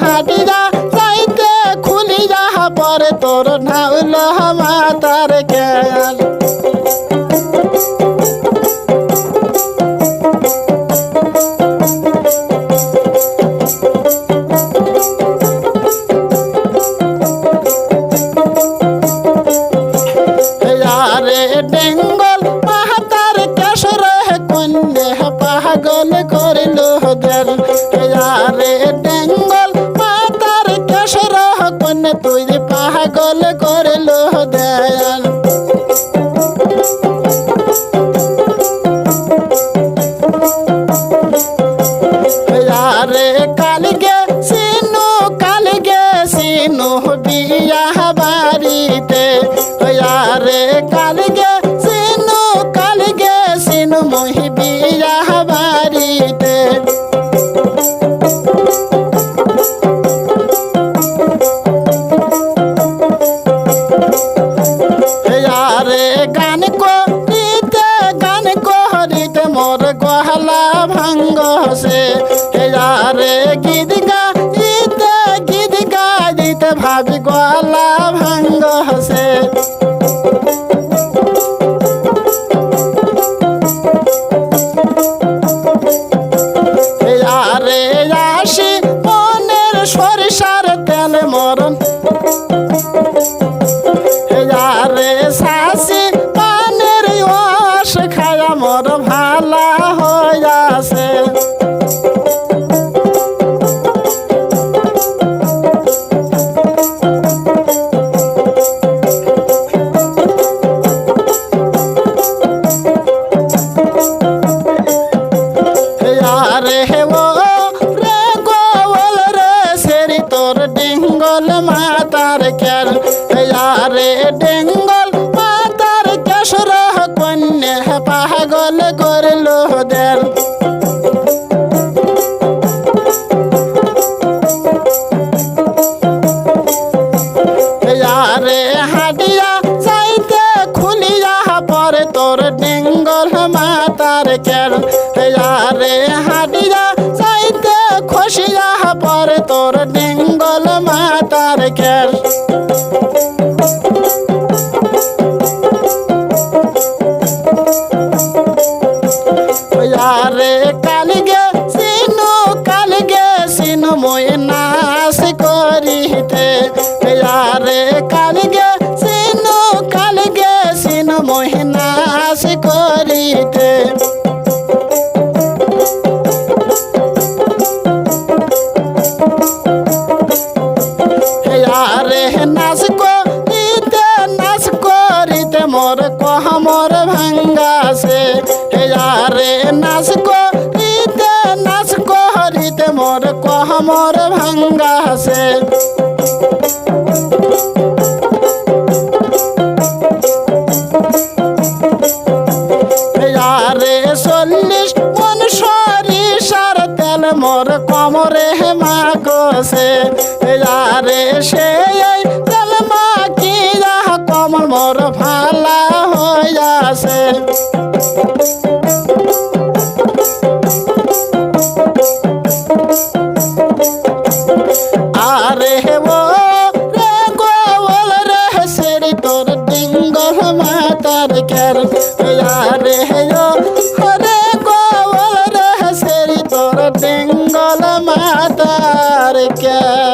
হাডিয়া যাইতে খুলিয়া পরে তোর নাউল মাতার কন্যে পাগল করিল আরে ডেঙ্গল ভাঙ্গ সে আরে গীত গাইতে গীত গাইতে ভাবি গলা ভাঙ্গ সে। আরে আসি মরণ। আরে শাসি পানের খায়া মোর ভালা মাতার কেন রে হাডিয়া সাইতে খসিয়া পরে তোর ডিঙ্গল মাতার কেল ভাঙ্গাছে আরে নাচ করিতে নাচ করিতে মোর কহমর ভাঙ্গাছে আরে চল্লিশ মন সরিষার তেল মোর কমরে মা কষে আরে সে তেল মা কি কমল মোর Yeah.